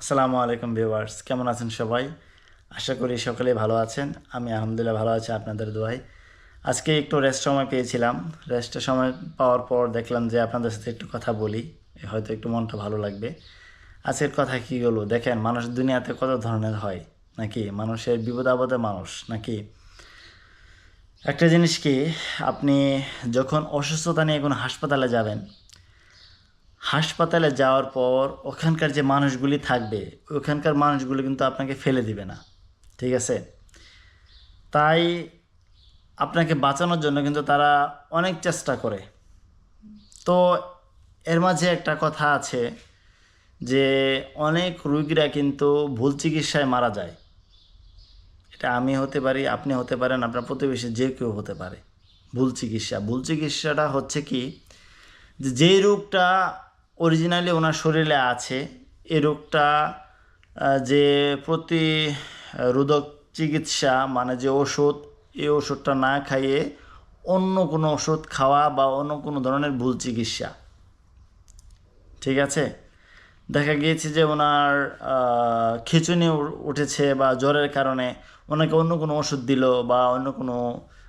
আসসালামু আলাইকুম ভিউয়ার্স, কেমন আছেন সবাই? আশা করি সকলেই ভালো আছেন। আমি আলহামদুলিল্লাহ ভালো আছি আপনাদের দোয়ায়। আজকে একটু রেস্ট সময় পেয়েছিলাম। রেস্টের সময় পাওয়ার পর দেখলাম যে আপনাদের সাথে একটু কথা বলি। হয়তো একটু মনটা ভালো লাগবে। আজকের কথা কী হলো দেখেন, মানুষ দুনিয়াতে কত ধরনের হয়? নাকি মানুষের বিপদ আপদে মানুষ? নাকি? একটা জিনিস কি, আপনি যখন অসুস্থতা নিয়ে কোনো হাসপাতালে যাবেন হাসপাতালে যাওয়ার পর ওখানকার যে মানুষগুলি থাকবে, ওখানকার মানুষগুলি কিন্তু আপনাকে ফেলে দিবে না। ঠিক আছে? তাই আপনাকে বাঁচানোর জন্য কিন্তু তারা অনেক চেষ্টা করে। তো এর মাঝে একটা কথা আছে যে অনেক রুগীরা কিন্তু ভুল চিকিৎসায় মারা যায়। এটা আমি হতে পারি, আপনি হতে পারেন, আপনার প্রতিবেশী যে কেউ হতে পারে। ভুল চিকিৎসা। ভুল চিকিৎসাটা হচ্ছে কি? যে রোগটা অরিজিনালি ওনার শরীরে আছে। এই রোগটা যে প্রতিরোধক চিকিৎসা মানে যে ওষুধ, এই ওষুধটা না খাইয়ে অন্য কোনো ওষুধ খাওয়া বা অন্য কোনো ধরনের ভুল চিকিৎসা। ঠিক আছে? দেখা গিয়েছে যে ওনার খিঁচুনি উঠেছে বা জ্বরের কারণে ওনাকে অন্য কোনো ওষুধ দিল বা অন্য কোনো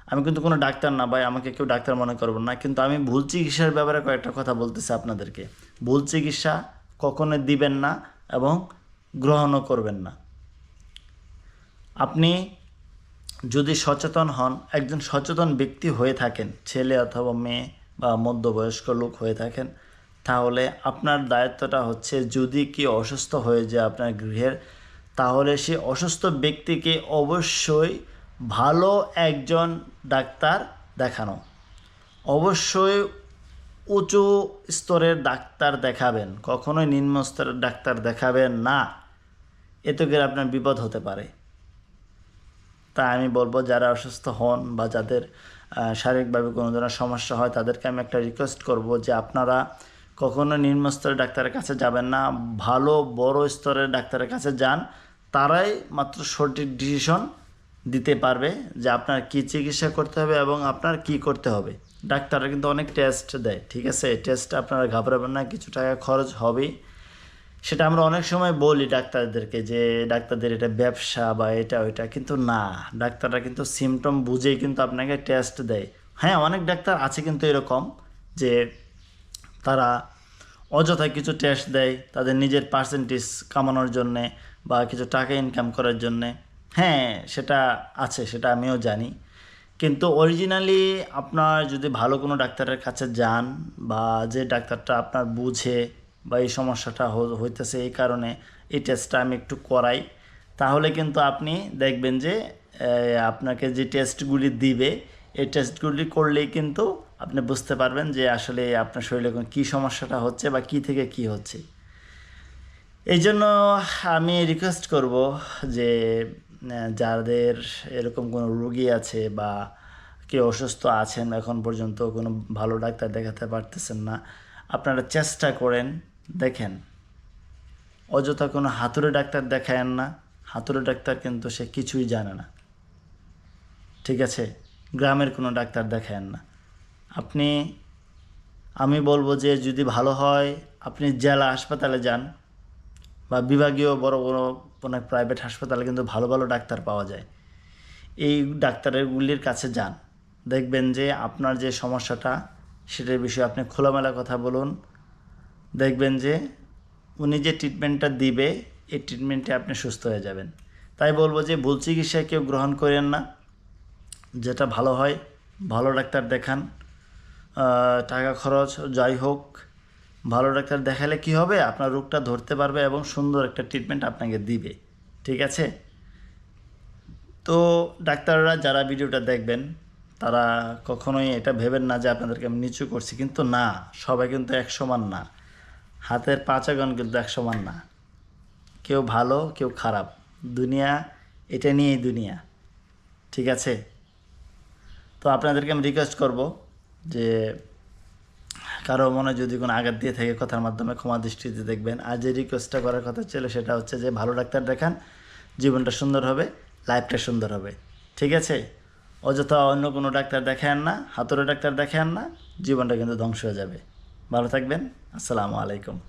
আমি কিন্তু কোনো ডাক্তার না, ভাই, আমাকে কেউ ডাক্তার মনে করব না। কিন্তু আমি ভুল চিকিৎসার ব্যাপারে কয়েকটা কথা বলতেছি আপনাদেরকে। ভুল চিকিৎসা কখনো দিবেন না এবং গ্রহণও করবেন না। আপনি যদি সচেতন হন, একজন সচেতন ব্যক্তি হয়ে থাকেন, ছেলে অথবা মেয়ে বা মধ্যবয়স্ক লোক হয়ে থাকেন, তাহলে আপনার দায়িত্বটা হচ্ছে যদি কি অসুস্থ হয়ে যায় আপনার গৃহের, তাহলে সে অসুস্থ ব্যক্তিকে অবশ্যই ভালো একজন ডাক্তার দেখানো। অবশ্যই উঁচু স্তরের ডাক্তার দেখাবেন, কখনোই নিম্ন স্তরের ডাক্তার দেখাবেন না। এতে করে আপনার বিপদ হতে পারে। তা আমি বলব, যারা অসুস্থ হন বা যাদের শারীরিকভাবে কোনো ধরনের সমস্যা হয়, তাদেরকে আমি একটা রিকোয়েস্ট করব যে আপনারা কখনো নিম্ন স্তরের ডাক্তারের কাছে যাবেন না, ভালো বড় স্তরের ডাক্তারের কাছে যান। তারাই মাত্র সঠিক ডিসিশন দিতে পারবে যে আপনার কী চিকিৎসা করতে হবে এবং আপনার কি করতে হবে। ডাক্তাররা কিন্তু অনেক টেস্ট দেয়, ঠিক আছে? টেস্ট আপনারা ঘাবড়াবেন না, কিছু টাকা খরচ হবেই। সেটা আমরা অনেক সময় বলি ডাক্তারদেরকে যে, ডাক্তারদের এটা ব্যবসা বা এটা ওইটা। কিন্তু না, ডাক্তাররা কিন্তু সিমটম বুঝেই কিন্তু আপনাকে টেস্ট দেয়। হ্যাঁ অনেক ডাক্তার আছে কিন্তু এরকম যে, তারা অযথা কিছু টেস্ট দেয় তাদের নিজের পার্সেন্টেজ কামানোর জন্যে বা কিছু টাকা ইনকাম করার জন্যে। হ্যাঁ সেটা আছে, সেটা আমিও জানি। কিন্তু অরিজিনালি আপনার যদি ভালো কোনো ডাক্তারের কাছে যান বা যে ডাক্তারটা আপনার বুঝে বা এই সমস্যাটা হইতেছে এই কারণে এই টেস্টটা আমি একটু করাই, তাহলে কিন্তু আপনি দেখবেন যে আপনাকে যে টেস্টগুলি দিবে, এই টেস্টগুলি করলেই কিন্তু আপনি বুঝতে পারবেন যে আসলে আপনার শরীরে কী সমস্যাটা হচ্ছে বা কী থেকে কী হচ্ছে। এই জন্য আমি রিকোয়েস্ট করব যে যাদের এরকম কোনো রুগী আছে বা কেউ অসুস্থ আছেন এখন পর্যন্ত কোনো ভালো ডাক্তার দেখাতে পারতেছেন না, আপনারা চেষ্টা করেন, দেখেন। অযথা কোনো হাতুড়ে ডাক্তার দেখায়েন না, হাতুড়ে ডাক্তার কিন্তু সে কিছুই জানে না। ঠিক আছে? গ্রামের কোনো ডাক্তার দেখায়েন না। আপনি, আমি বলব যে যদি ভালো হয়, আপনি জেলা হাসপাতালে যান। বা বিভাগীয় বড় বড় কোনো প্রাইভেট হাসপাতালে কিন্তু ভালো ভালো ডাক্তার পাওয়া যায়। এই ডাক্তারগুলির কাছে যান। দেখবেন যে আপনার যে সমস্যাটা, সেটার বিষয়ে আপনি খোলামেলা কথা বলুন। দেখবেন যে উনি যে ট্রিটমেন্টটা দিবে, এই ট্রিটমেন্টে আপনি সুস্থ হয়ে যাবেন। তাই বলব যে ভুল চিকিৎসা কেউ গ্রহণ করেন না। যেটা ভালো হয়, ভালো ডাক্তার দেখান। টাকা খরচ, যাই হোক ভালো ডাক্তার দেখালে কি হবে? আপনার রোগটা ধরতে পারবে এবং সুন্দর একটা ট্রিটমেন্ট আপনাকে দিবে। ঠিক আছে? তো ডাক্তাররা যারা ভিডিওটা দেখবেন, তারা কখনোই এটা ভেবেন না যে আপনাদেরকে আমি নিচু করছি, কিন্তু না, সবাই কিন্তু এক সমান না। হাতের পাঁচাগণ কিন্তু এক সমান না। কেউ ভালো, কেউ খারাপ। দুনিয়া, এটা নিয়েই দুনিয়া। ঠিক আছে? তো আপনাদেরকে আমি রিকোয়েস্ট করব যে কারও মনে যদি কোনো আঘাত দিয়ে থাকে কথার মাধ্যমে ক্ষমা দৃষ্টিতে দেখবেন। আর যে রিকোয়েস্টটা করার কথা ছিল সেটা হচ্ছে যে, ভালো ডাক্তার দেখান, জীবনটা সুন্দর হবে লাইফটা সুন্দর হবে। ঠিক আছে? অযথা অন্য কোনো ডাক্তার দেখান না, হাতুড়ে ডাক্তার দেখান না, জীবনটা কিন্তু ধ্বংস হয়ে যাবে। ভালো থাকবেন। আসসালামু আলাইকুম।